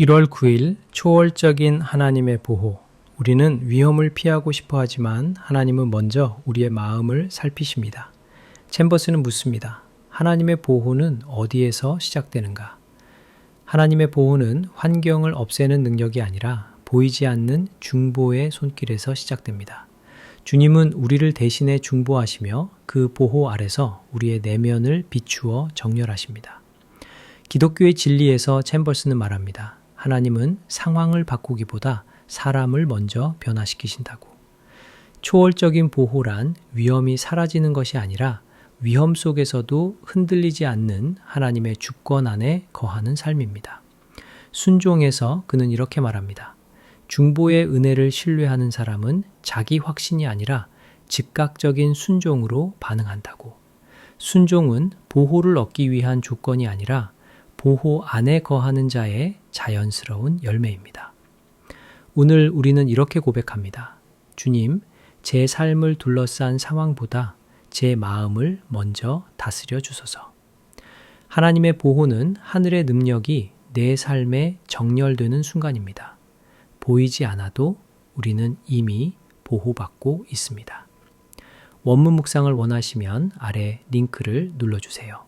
1월 9일 초월적인 하나님의 보호. 우리는 위험을 피하고 싶어 하지만 하나님은 먼저 우리의 마음을 살피십니다. 챔버스는 묻습니다. 하나님의 보호는 어디에서 시작되는가? 하나님의 보호는 환경을 없애는 능력이 아니라 보이지 않는 중보의 손길에서 시작됩니다. 주님은 우리를 대신해 중보하시며 그 보호 아래서 우리의 내면을 비추어 정렬하십니다. 기독교의 진리에서 챔버스는 말합니다. 하나님은 상황을 바꾸기보다 사람을 먼저 변화시키신다고. 초월적인 보호란 위험이 사라지는 것이 아니라 위험 속에서도 흔들리지 않는 하나님의 주권 안에 거하는 삶입니다. 순종에서 그는 이렇게 말합니다. 중보의 은혜를 신뢰하는 사람은 자기 확신이 아니라 즉각적인 순종으로 반응한다고. 순종은 보호를 얻기 위한 조건이 아니라 보호 안에 거하는 자의 자연스러운 열매입니다. 오늘 우리는 이렇게 고백합니다. 주님, 제 삶을 둘러싼 상황보다 제 마음을 먼저 다스려 주소서. 하나님의 보호는 하늘의 능력이 내 삶에 정렬되는 순간입니다. 보이지 않아도 우리는 이미 보호받고 있습니다. 원문 묵상을 원하시면 아래 링크를 눌러주세요.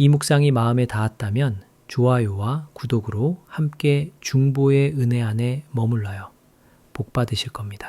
이 묵상이 마음에 닿았다면 좋아요와 구독으로 함께 중보의 은혜 안에 머물러요. 복 받으실 겁니다.